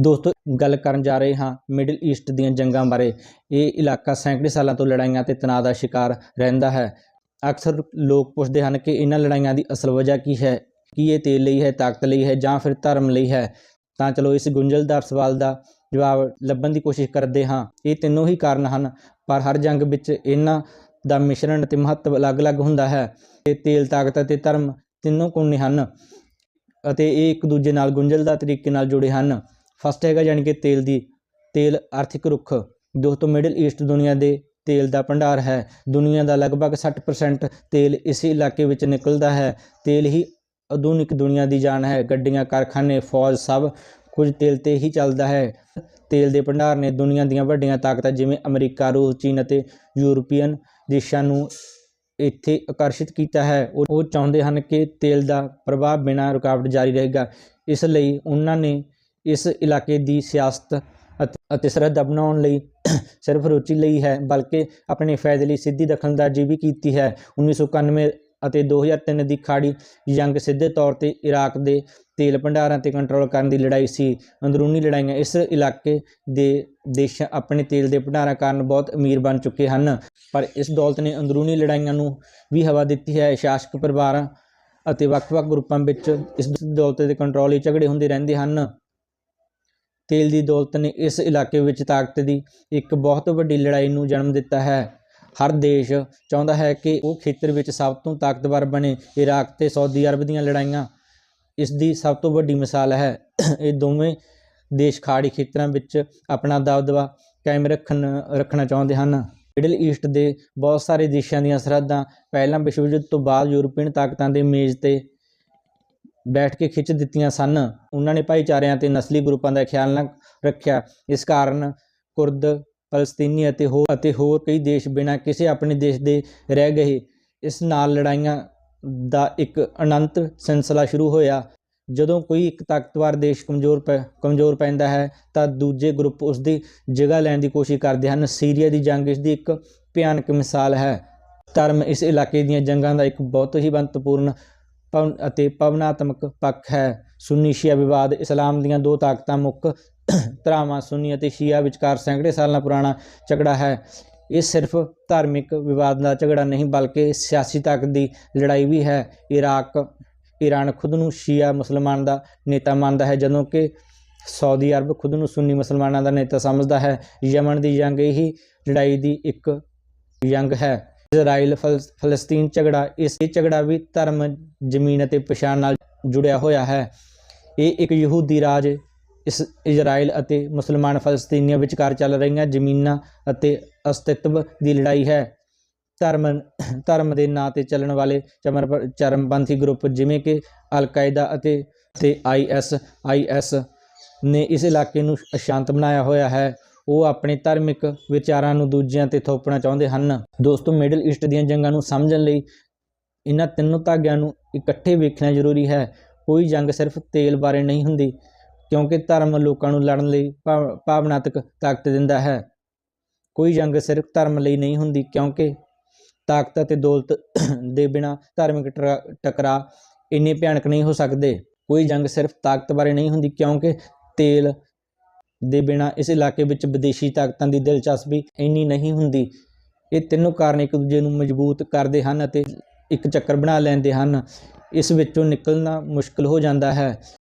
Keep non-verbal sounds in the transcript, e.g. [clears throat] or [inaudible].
ਦੋਸਤੋ, ਗੱਲ ਕਰਨ ਜਾ ਰਹੇ ਹਾਂ ਮਿਡਲ ਈਸਟ ਦੀਆਂ ਜੰਗਾਂ ਬਾਰੇ। ਇਹ ਇਲਾਕਾ ਸੈਂਕੜੇ ਸਾਲਾਂ ਤੋਂ ਲੜਾਈਆਂ ਤੇ ਤਣਾਅ ਦਾ ਸ਼ਿਕਾਰ ਰਹਿੰਦਾ ਹੈ। ਅਕਸਰ ਲੋਕ ਪੁੱਛਦੇ ਹਨ ਕਿ ਇਹਨਾਂ ਲੜਾਈਆਂ ਦੀ ਅਸਲ ਵਜ੍ਹਾ ਕੀ ਹੈ? ਕੀ ਇਹ ਤੇਲ ਲਈ ਹੈ, ਤਾਕਤ ਲਈ ਹੈ ਜਾਂ ਫਿਰ ਧਰਮ ਲਈ ਹੈ? ਤਾਂ ਚਲੋ, ਇਸ ਗੁੰਝਲਦਾਰ ਸਵਾਲ ਦਾ ਜਵਾਬ ਲੱਭਣ ਦੀ ਕੋਸ਼ਿਸ਼ ਕਰਦੇ ਹਾਂ। ਇਹ ਤਿੰਨੋਂ ਹੀ ਕਾਰਨ ਹਨ, ਪਰ ਹਰ ਜੰਗ ਵਿੱਚ ਇਹਨਾਂ ਦਾ ਮਿਸ਼ਰਣ ਅਤੇ ਮਹੱਤਵ ਅਲੱਗ-ਅਲੱਗ ਹੁੰਦਾ ਹੈ। ਤੇ ਤੇਲ, ਤਾਕਤ ਅਤੇ ਧਰਮ ਤਿੰਨੋਂ ਕੋਨੇ ਹਨ ਅਤੇ ਇਹ ਇੱਕ ਦੂਜੇ ਨਾਲ ਗੁੰਝਲਦਾਰ ਤਰੀਕੇ ਨਾਲ ਜੁੜੇ ਹਨ। ਫਸਟ ਹੈਗਾ ਯਾਨੀ ਕਿ ਤੇਲ ਦੀ, ਤੇਲ ਆਰਥਿਕ ਰੁੱਖ ਦੋਸਤੋ ਮਿਡਲ ਈਸਟ ਦੁਨੀਆ ਦੇ ਤੇਲ ਦਾ ਭੰਡਾਰ ਹੈ। ਦੁਨੀਆ ਦਾ ਲਗਭਗ 60% ਤੇਲ ਇਸ ਇਲਾਕੇ ਵਿੱਚ ਨਿਕਲਦਾ ਹੈ। ਤੇਲ ਹੀ ਆਧੁਨਿਕ ਦੁਨੀਆ ਦੀ ਜਾਨ ਹੈ। ਗੱਡੀਆਂ, ਕਾਰਖਾਨੇ, ਫੌਜ ਸਭ ਕੁਝ ਤੇਲ ਤੇ ਹੀ ਚੱਲਦਾ ਹੈ। ਤੇਲ ਦੇ ਭੰਡਾਰ ਨੇ ਦੁਨੀਆ ਦੀਆਂ ਵੱਡੀਆਂ ਤਾਕਤਾਂ ਜਿਵੇਂ ਅਮਰੀਕਾ, ਰੂਸ, ਚੀਨ ਅਤੇ ਯੂਰਪੀਅਨ ਦੇਸ਼ਾਂ ਨੂੰ ਇੱਥੇ ਆਕਰਸ਼ਿਤ ਕੀਤਾ ਹੈ। ਉਹ ਉਹ ਚਾਹੁੰਦੇ ਹਨ ਕਿ ਤੇਲ ਦਾ ਪ੍ਰਭਾਵ ਬਿਨਾਂ ਰੁਕਾਵਟ ਜਾਰੀ ਰਹੇਗਾ। ਇਸ ਲਈ ਉਹਨਾਂ ਨੇ ਇਸ ਇਲਾਕੇ ਦੀ ਸਿਆਸਤ ਅਤੇ- ਅਤੇ ਸਰਹੱਦਾਂ ਬਣਾਉਣ ਲਈ [clears throat] ਸਿਰਫ ਰੁਚੀ ਲਈ ਹੈ, ਬਲਕਿ ਆਪਣੇ ਫਾਇਦੇ ਲਈ ਸਿੱਧੀ ਦਖਲਅੰਦਾਜ਼ੀ ਵੀ ਕੀਤੀ ਹੈ। 1991 ਅਤੇ 2003 ਦੀ ਖਾੜੀ ਜੰਗ ਸਿੱਧੇ ਤੌਰ ਤੇ ਇਰਾਕ ਦੇ ਤੇਲ ਭੰਡਾਰਾਂ ਤੇ ਕੰਟਰੋਲ ਕਰਨ ਦੀ ਲੜਾਈ ਸੀ। ਅੰਦਰੂਨੀ ਲੜਾਈਆਂ ਇਸ ਇਲਾਕੇ ਦੇ ਦੇਸ਼ ਆਪਣੇ ਤੇਲ ਦੇ ਭੰਡਾਰਾਂ ਕਾਰਨ ਬਹੁਤ ਅਮੀਰ ਬਣ ਚੁੱਕੇ ਹਨ। ਪਰ ਇਸ ਦੌਲਤ ਨੇ ਅੰਦਰੂਨੀ ਲੜਾਈਆਂ ਨੂੰ ਵੀ ਹਵਾ ਦਿੱਤੀ ਹੈ। ਸ਼ਾਸਕ ਪਰਿਵਾਰਾਂ ਅਤੇ ਵੱਖ-ਵੱਖ ਗਰੁੱਪਾਂ ਵਿੱਚ ਇਸ ਦੌਲਤ ਦੇ ਕੰਟਰੋਲ ਲਈ ਝਗੜੇ ਹੁੰਦੇ ਰਹਿੰਦੇ ਹਨ। ਤੇਲ ਦੀ ਦੌਲਤ ਨੇ ਇਸ ਇਲਾਕੇ ਵਿੱਚ ਤਾਕਤ ਦੀ ਇੱਕ ਬਹੁਤ ਵੱਡੀ ਲੜਾਈ ਨੂੰ ਜਨਮ ਦਿੱਤਾ ਹੈ। ਹਰ ਦੇਸ਼ ਚਾਹੁੰਦਾ ਹੈ ਕਿ ਉਹ ਖੇਤਰ ਵਿੱਚ ਸਭ ਤੋਂ ਤਾਕਤਵਰ ਬਣੇ। ਇਰਾਕ ਤੇ ਸਾਊਦੀ ਅਰਬ ਦੀਆਂ ਲੜਾਈਆਂ ਇਸ ਦੀ ਸਭ ਤੋਂ ਵੱਡੀ ਮਿਸਾਲ ਹੈ। ਇਹ ਦੋਵੇਂ ਦੇਸ਼ ਖਾੜੀ ਖੇਤਰਾਂ ਵਿੱਚ ਆਪਣਾ ਦਬਦਬਾ ਕਾਇਮ ਰੱਖਣ, ਰੱਖਣਾ ਚਾਹੁੰਦੇ ਹਨ। ਮਿਡਲ ਈਸਟ ਦੇ ਬਹੁਤ ਸਾਰੇ ਦੇਸ਼ਾਂ ਦੀਆਂ ਸਰਹੱਦਾਂ ਪਹਿਲਾਂ ਵਿਸ਼ਵ ਯੁੱਧ ਤੋਂ ਬਾਅਦ ਯੂਰਪੀਅਨ ਤਾਕਤਾਂ ਦੇ ਮੇਜ਼ ਤੇ ਬੈਠ ਕੇ ਖਿੱਚ ਦਿੱਤੀਆਂ ਸਨ। ਉਹਨਾਂ ਨੇ ਭਾਈਚਾਰਿਆਂ ਤੇ ਨਸਲੀ ਗਰੁੱਪਾਂ ਦਾ ਖਿਆਲ ਨਾ ਰੱਖਿਆ। ਇਸ ਕਾਰਨ ਕੁਰਦ ਫਲਸਤੀਨੀ ਅਤੇ ਹੋਰ ਅਤੇ ਹੋਰ ਕਈ ਦੇਸ਼ ਬਿਨਾਂ ਕਿਸੇ ਆਪਣੇ ਦੇਸ਼ ਦੇ ਰਹਿ ਗਏ। ਇਸ ਨਾਲ ਲੜਾਈਆਂ ਦਾ ਇੱਕ ਅਨੰਤ ਸਿਲਸਿਲਾ ਸ਼ੁਰੂ ਹੋਇਆ। ਜਦੋਂ ਕੋਈ ਇੱਕ ਤਾਕਤਵਰ ਦੇਸ਼ ਕਮਜ਼ੋਰ ਪੈ, ਕਮਜ਼ੋਰ ਪੈਂਦਾ ਹੈ, ਤਾਂ ਦੂਜੇ ਗਰੁੱਪ ਉਸ ਦੀ ਜਗ੍ਹਾ ਲੈਣ ਦੀ ਕੋਸ਼ਿਸ਼ ਕਰਦੇ ਹਨ। ਸੀਰੀਆ ਦੀ ਜੰਗ ਇਸ ਦੀ ਇੱਕ ਭਿਆਨਕ ਮਿਸਾਲ ਹੈ। ਧਰਮ ਇਸ ਇਲਾਕੇ ਦੀਆਂ ਜੰਗਾਂ ਦਾ ਇੱਕ ਬਹੁਤ ਹੀ ਮਹੱਤਵਪੂਰਨ ਅਤੇ ਭਾਵਨਾਤਮਕ ਪੱਖ ਹੈ। ਸੁੰਨੀ ਸ਼ੀਆ ਵਿਵਾਦ, ਇਸਲਾਮ ਦੀਆਂ ਦੋ ਤਾਕਤਾਂ ਮੁੱਖ ਧਰਾਵਾਂ ਸੁੰਨੀ ਅਤੇ ਸ਼ੀਆ ਵਿਚਕਾਰ ਸੈਂਕੜੇ ਸਾਲਾਂ ਪੁਰਾਣਾ ਝਗੜਾ ਹੈ। ਇਹ ਸਿਰਫ ਧਾਰਮਿਕ ਵਿਵਾਦ ਦਾ ਝਗੜਾ ਨਹੀਂ, ਬਲਕਿ ਸਿਆਸੀ ਤਾਕਤ ਦੀ ਲੜਾਈ ਵੀ ਹੈ। ਇਰਾਕ ਈਰਾਨ ਖੁਦ ਨੂੰ ਸ਼ੀਆ ਮੁਸਲਮਾਨ ਦਾ ਨੇਤਾ ਮੰਨਦਾ ਹੈ, ਜਦੋਂ ਕਿ ਸਾਊਦੀ ਅਰਬ ਖੁਦ ਨੂੰ ਸੁੰਨੀ ਮੁਸਲਮਾਨਾਂ ਦਾ ਨੇਤਾ ਸਮਝਦਾ ਹੈ। ਯਮਨ ਦੀ ਜੰਗ ਇਹੀ ਲੜਾਈ ਦੀ ਇੱਕ ਜੰਗ ਹੈ। ਇਜ਼ਰਾਈਲ ਫਲਸ- ਫਲਸਤੀਨ ਝਗੜਾ, ਇਸ ਇਹ ਝਗੜਾ ਵੀ ਧਰਮ, ਜ਼ਮੀਨ ਅਤੇ ਪਛਾਣ ਨਾਲ ਜੁੜਿਆ ਹੋਇਆ ਹੈ। ਇਹ ਇੱਕ ਯਹੂਦੀ ਰਾਜ, ਇਸ ਇਜ਼ਰਾਈਲ ਅਤੇ ਮੁਸਲਮਾਨ ਫਲਸਤੀਨੀਆਂ ਵਿਚਕਾਰ ਚੱਲ ਰਹੀਆਂ ਜ਼ਮੀਨਾਂ ਅਤੇ ਅਸਤਿਤਵ ਦੀ ਲੜਾਈ ਹੈ। ਧਰਮ ਧਰਮ ਦੇ ਨਾਂ ਤੇ ਚੱਲਣ ਵਾਲੇ ਚਮਰ ਚਰਮਪੰਥੀ ਗਰੁੱਪ ਜਿਵੇਂ ਕਿ ਅਲ ਕਾਇਦਾ ਅਤੇ ਤੇ ਆਈਐਸ ਆਈਐਸ ਨੇ ਇਸ ਇਲਾਕੇ ਨੂੰ ਅਸ਼ਾਂਤ ਬਣਾਇਆ ਹੋਇਆ ਹੈ। ਉਹ ਆਪਣੇ ਧਾਰਮਿਕ ਵਿਚਾਰਾਂ ਨੂੰ ਦੂਜਿਆਂ ਤੇ ਥੋਪਣਾ ਚਾਹੁੰਦੇ ਹਨ। ਦੋਸਤੋ ਮਿਡਲ ਈਸਟ ਦੀਆਂ ਜੰਗਾਂ ਨੂੰ ਸਮਝਣ ਲਈ ਇਹਨਾਂ ਤਿੰਨੋਂ ਧਾਗਿਆਂ ਨੂੰ ਇਕੱਠੇ ਵੇਖਣਾ ਜ਼ਰੂਰੀ ਹੈ। ਕੋਈ ਜੰਗ ਸਿਰਫ ਤੇਲ ਬਾਰੇ ਨਹੀਂ ਹੁੰਦੀ, ਕਿਉਂਕਿ ਧਰਮ ਲੋਕਾਂ ਨੂੰ ਲੜਨ ਲਈ ਭਾਵ- ਭਾਵਨਾਤਮਕ ਤਾਕਤ ਦਿੰਦਾ ਹੈ। ਕੋਈ ਜੰਗ ਸਿਰਫ ਧਰਮ ਲਈ ਨਹੀਂ ਹੁੰਦੀ, ਕਿਉਂਕਿ ਤਾਕਤ ਅਤੇ ਦੌਲਤ ਦੇ ਬਿਨਾ ਧਾਰਮਿਕ ਟਰਾ- ਟਕਰਾਅ ਇੰਨੇ ਭਿਆਨਕ ਨਹੀਂ ਹੋ ਸਕਦੇ। ਕੋਈ ਜੰਗ ਸਿਰਫ ਤਾਕਤ ਬਾਰੇ ਨਹੀਂ ਹੁੰਦੀ, ਕਿਉਂਕਿ ਤੇਲ ਦੇ ਬਿਨਾ ਇਸ ਇਲਾਕੇ ਵਿੱਚ ਵਿਦੇਸ਼ੀ ਤਾਕਤਾਂ ਦੀ ਦਿਲਚਸਪੀ ਇੰਨੀ ਨਹੀਂ ਹੁੰਦੀ। ਇਹ ਤਿੰਨੋਂ ਕਾਰਨ ਇੱਕ ਦੂਜੇ ਨੂੰ ਮਜ਼ਬੂਤ ਕਰਦੇ ਹਨ ਅਤੇ ਇੱਕ ਚੱਕਰ ਬਣਾ ਲੈਂਦੇ ਹਨ। ਇਸ ਵਿੱਚੋਂ ਨਿਕਲਣਾ ਮੁਸ਼ਕਲ ਹੋ ਜਾਂਦਾ ਹੈ।